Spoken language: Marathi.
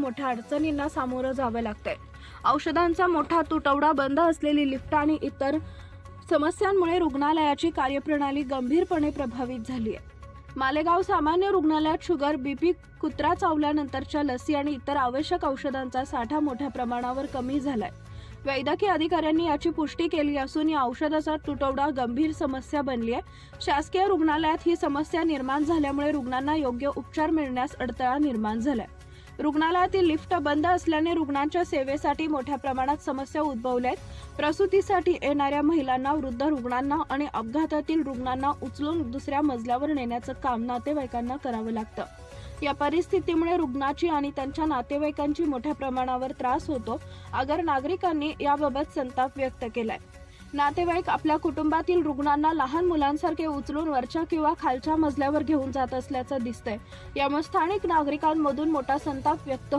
मोठ्या अडचणींना सामोरं जावं लागतंय. औषधांचा मोठा तुटवडा बंद असलेली लिफ्ट आणि इतर समस्यांमुळे रुग्णालयाची कार्यप्रणाली गंभीरपणे प्रभावित झाली आहे मालेगाव सामान्य रुग्णालयात शुगर बीपी कुत्रा चावल्यानंतरच्या लसी आणि इतर आवश्यक औषधांचा साठा मोठ्या प्रमाणावर कमी झालाय. वैद्यकीय अधिकाऱ्यांनी याची पुष्टी केली असून या औषधाचा तुटवडा गंभीर समस्या बनली आहे शासकीय रुग्णालयात ही समस्या निर्माण झाल्यामुळे रुग्णांना योग्य उपचार मिळण्यास अडथळा निर्माण झालाय. रुग्णालयातील लिफ्ट बंद असल्याने रुग्णांच्या सेवेसाठी मोठ्या प्रमाणात समस्या उद्भवल्या आहेत प्रसूतीसाठी येणाऱ्या महिलांना वृद्ध रुग्णांना आणि अपघातातील रुग्णांना उचलून दुसऱ्या मजल्यावर नेण्याचं काम नातेवाईकांना करावं लागतं. या परिस्थितीमुळे रुग्णाची आणि त्यांच्या नातेवाईकांची मोठ्या प्रमाणावर त्रास होतो अगर नागरिकांनी याबाबत संताप व्यक्त केलाय. नातेवाईक आपल्या कुटुंबातील रुग्णांना लहान मुलांसारखे उचलून वरच्या किंवा खालच्या मजल्यावर घेऊन जात असल्याचं दिसतंय. यामुळे स्थानिक नागरिकांमधून मोठा संताप व्यक्त होत